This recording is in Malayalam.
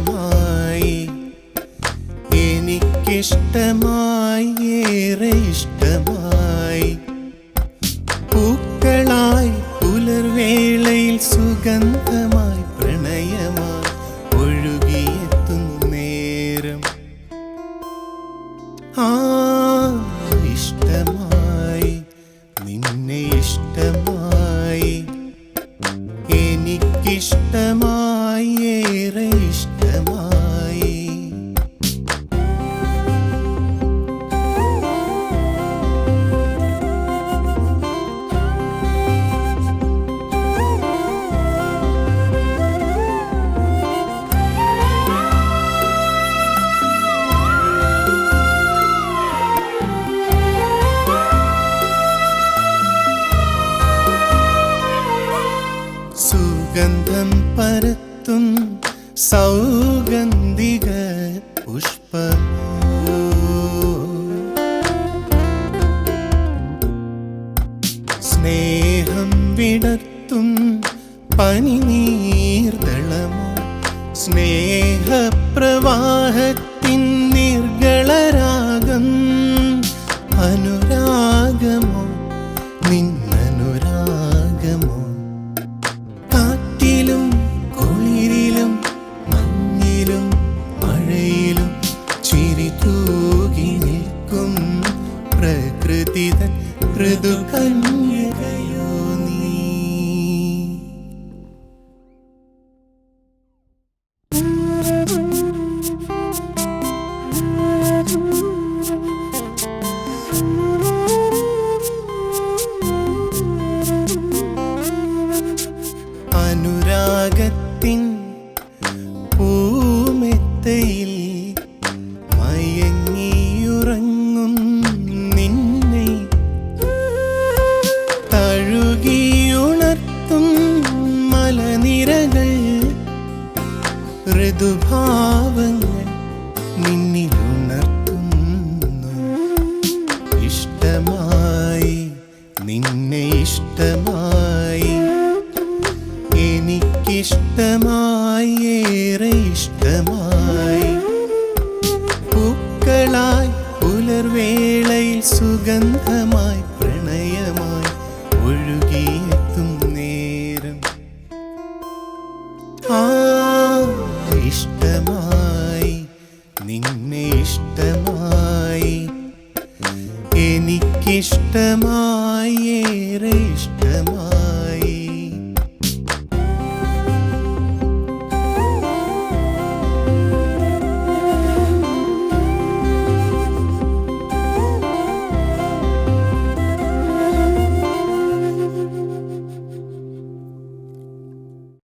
ഇഷ്ടമായി. എനിക്കിഷ്ടമായി ഏറെ ഇഷ്ടമായി. പൂക്കളായി പുലർവേളയിൽ സുഗന്ധമായി പ്രണയമായി ഒഴുകിയെത്തുന്നു നേരം. ആ ഇഷ്ടമായി നിന്നെ ഇഷ്ടമായി. സുഗന്ധം പരത്തും സൗഗന്ധിക പുഷ്പ സ്നേഹം വിടർത്തും പനിനീർദളമോ. സ്നേഹപ്രവാഹത്തിൻ Thank you. ഋതുഭാവങ്ങൾ നിന്നിലുണർത്തുന്നു. ഇഷ്ടമായി നിന്നെ ഇഷ്ടമായി. എനിക്കിഷ്ടമായി ഏറെ ഇഷ്ടമായി. പൂക്കളായി പുലർവേളയിൽ സുഗന്ധമായി പ്രണയമായി ഒഴുകിയെത്തും ഇഷ്ടമായി നിന്നെ ഇഷ്ടമായി എനിക്കിഷ്ടമായി ഏറെ